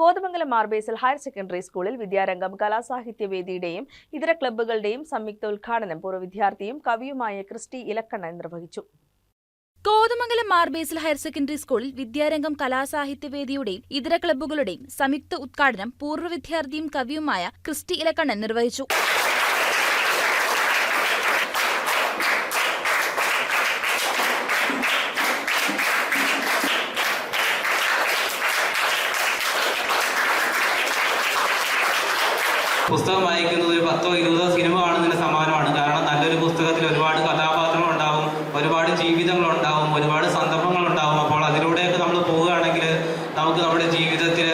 Kothamangalam Mar Basil higher secondary സ്കൂളിൽ വിദ്യാരംഗം കലാസാഹിത്യവേദിയുടെയും ഇതര ക്ലബ്ബുകളുടെയും സംയുക്ത ഉദ്ഘാടനം പൂർവ വിദ്യാർത്ഥിയും കവിയുമായ ക്രിസ്റ്റി ഇലക്കണ്ണൻ നിർവഹിച്ചു. കോതമംഗലം മാർബേസിൽ ഹയർ സെക്കൻഡറി സ്കൂളിൽ വിദ്യാരംഗം കലാസാഹിത്യവേദിയുടെയും ഇതര ക്ലബ്ബുകളുടെയും സംയുക്ത ഉദ്ഘാടനം പൂർവ വിദ്യാർത്ഥിയും കവിയുമായ ക്രിസ്റ്റി ഇലക്കണ്ണൻ നിർവഹിച്ചു. പുസ്തകം വായിക്കുന്നത് ഒരു പത്തോ ഇരുപതോ സിനിമ കാണുന്നതിന് സമാനമാണ്. കാരണം നല്ലൊരു പുസ്തകത്തിൽ ഒരുപാട് കഥാപാത്രങ്ങൾ ഉണ്ടാവും ഒരുപാട് ജീവിതങ്ങൾ ഉണ്ടാവും ഒരുപാട് സന്ദർഭങ്ങൾ ഉണ്ടാവും. അപ്പോൾ അതിലൂടെയൊക്കെ നമ്മൾ പോവുകയാണെങ്കിൽ നമുക്ക് നമ്മുടെ ജീവിതത്തിൽ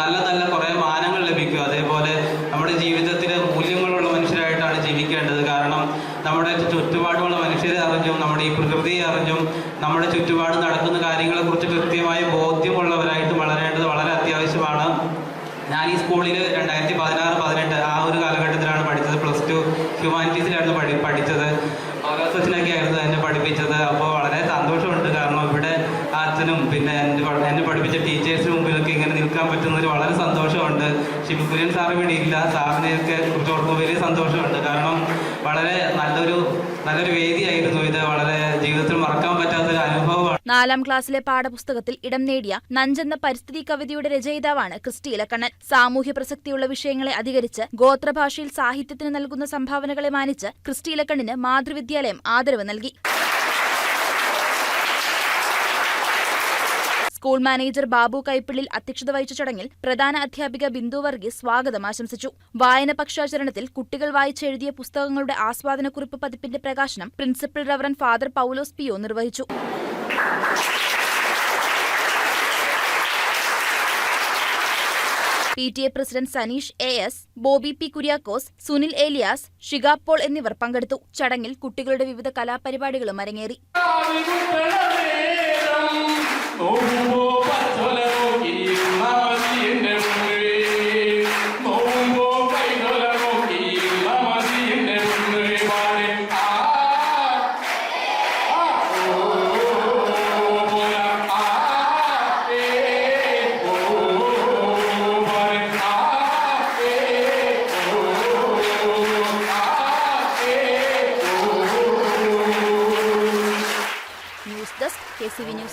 നല്ല നല്ല കുറേ മാനങ്ങൾ ലഭിക്കും. അതേപോലെ നമ്മുടെ ജീവിതത്തിൽ മൂല്യങ്ങളുള്ള മനുഷ്യരായിട്ടാണ് ജീവിക്കേണ്ടത്. കാരണം നമ്മുടെ ചുറ്റുപാടുമുള്ള മനുഷ്യരെ അറിഞ്ഞും നമ്മുടെ ഈ പ്രകൃതിയെ അറിഞ്ഞും നമ്മുടെ ചുറ്റുപാട് നടക്കുന്ന കാര്യങ്ങളെക്കുറിച്ച് കൃത്യമായി ബോധ്യമുള്ളവരായിട്ട് ഞാൻ ഈ സ്കൂളിൽ രണ്ടായിരത്തി പതിനാറ് പതിനെട്ട് ആ ഒരു കാലഘട്ടത്തിലാണ് പഠിച്ചത്. പ്ലസ് ടു ഹ്യൂമാനിറ്റീസിലായിരുന്നു പഠി പഠിച്ചത്. ഓഗസ്റ്റൊക്കെ ആയിരുന്നു എന്നെ പഠിപ്പിച്ചത്. അപ്പോൾ വളരെ സന്തോഷമുണ്ട്. കാരണം ഇവിടെ അച്ഛനും പിന്നെ എന്റെ എന്നെ പഠിപ്പിച്ച ടീച്ചേഴ്സിന് മുമ്പിലൊക്കെ ഇങ്ങനെ നിൽക്കാൻ പറ്റുന്നതിൽ വളരെ സന്തോഷമുണ്ട്. ശിവകുര്യൻ സാർ ഇവിടെ ഇല്ല. സാറിനെയൊക്കെ കുറിച്ച് ഓർക്കുമ്പോൾ വലിയ സന്തോഷമുണ്ട്. കാരണം വളരെ നല്ലൊരു നല്ലൊരു വേദിയായിരുന്നു നാലാം ക്ലാസ്സിലെ പാഠപുസ്തകത്തിൽ ഇടം നേടിയ നഞ്ചെന്ന പരിസ്ഥിതി കവിതയുടെ രചയിതാവാണ് ക്രിസ്റ്റി ഇലക്കണ്ണൻ. സാമൂഹ്യ പ്രസക്തിയുള്ള വിഷയങ്ങളെ അധികരിച്ച് ഗോത്രഭാഷയിൽ സാഹിത്യത്തിന് നൽകുന്ന സംഭാവനകളെ മാനിച്ച് ക്രിസ്റ്റി ഇലക്കണ്ണിന് മാതൃവിദ്യാലയം ആദരവ് നൽകി. സ്കൂൾ മാനേജർ ബാബു കൈപ്പിള്ളിൽ അധ്യക്ഷത വഹിച്ച ചടങ്ങിൽ പ്രധാന അധ്യാപിക ബിന്ദു വർഗീസ് സ്വാഗതം ആശംസിച്ചു. വായന പക്ഷാചരണത്തിൽ കുട്ടികൾ വായിച്ചെഴുതിയ പുസ്തകങ്ങളുടെ ആസ്വാദനക്കുറിപ്പ് പതിപ്പിന്റെ പ്രകാശനം principal reverend father Paulose Pio നിർവഹിച്ചു. P T A president Saneesh A S Bobby P Kuriakose Sunil Eliyas Shigapaul Paul എന്നിവർ പങ്കെടുത്തു. ചടങ്ങിൽ കുട്ടികളുടെ വിവിധ കലാപരിപാടികളും അരങ്ങേറി. que esse vinho